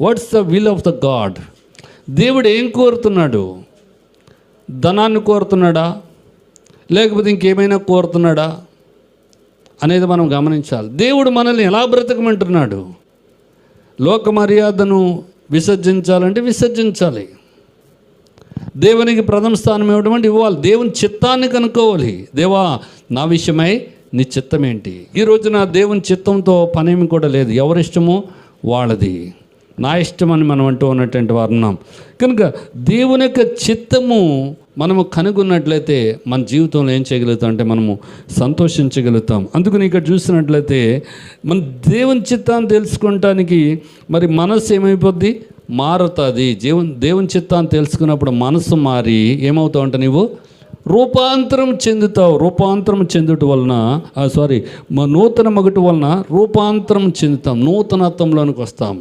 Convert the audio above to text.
What's the will of the God దేవుడు ఏం కోరుతున్నాడు? ధనాన్ని కోరుతున్నాడా? లేకపోతే ఇంకేమైనా కోరుతున్నాడా? అనేది మనం గమనించాలి. దేవుడు మనల్ని ఎలా బ్రతకమంటున్నాడు? లోక మర్యాదను విసర్జించాలంటే విసర్జించాలి. దేవునికి ప్రథమ స్థానం ఇవ్వడం అంటే ఇవ్వాలి. దేవుని చిత్తాన్ని కనుక్కోవాలి. దేవా నా విషయమై నీ చిత్తం ఏంటి ఈ రోజున దేవుని చిత్తంతో పనేమి కూడా లేదు. ఎవరిష్టమో వాళ్ళది. నా ఇష్టం అని మనం అంటూ ఉన్నటువంటి వారు ఉన్నాం. కనుక దేవుని యొక్క చిత్తము మనము కనుగొన్నట్లయితే మన జీవితంలో ఏం చేయగలుగుతాం అంటే మనము సంతోషించగలుగుతాం. అందుకని ఇక్కడ చూసినట్లయితే మన దేవుని చిత్తాన్ని తెలుసుకోవటానికి మరి మనసు ఏమైపోద్ది? మారుతుంది. జీవన్ దేవుని చిత్తాన్ని తెలుసుకున్నప్పుడు మనసు మారి ఏమవుతావు అంటే నువ్వు రూపాంతరం చెందుతావు. రూపాంతరం చెందుట వలన సారీ నూతన మగటి వలన రూపాంతరం చెందుతాం. నూతనత్వంలోనికి వస్తాం.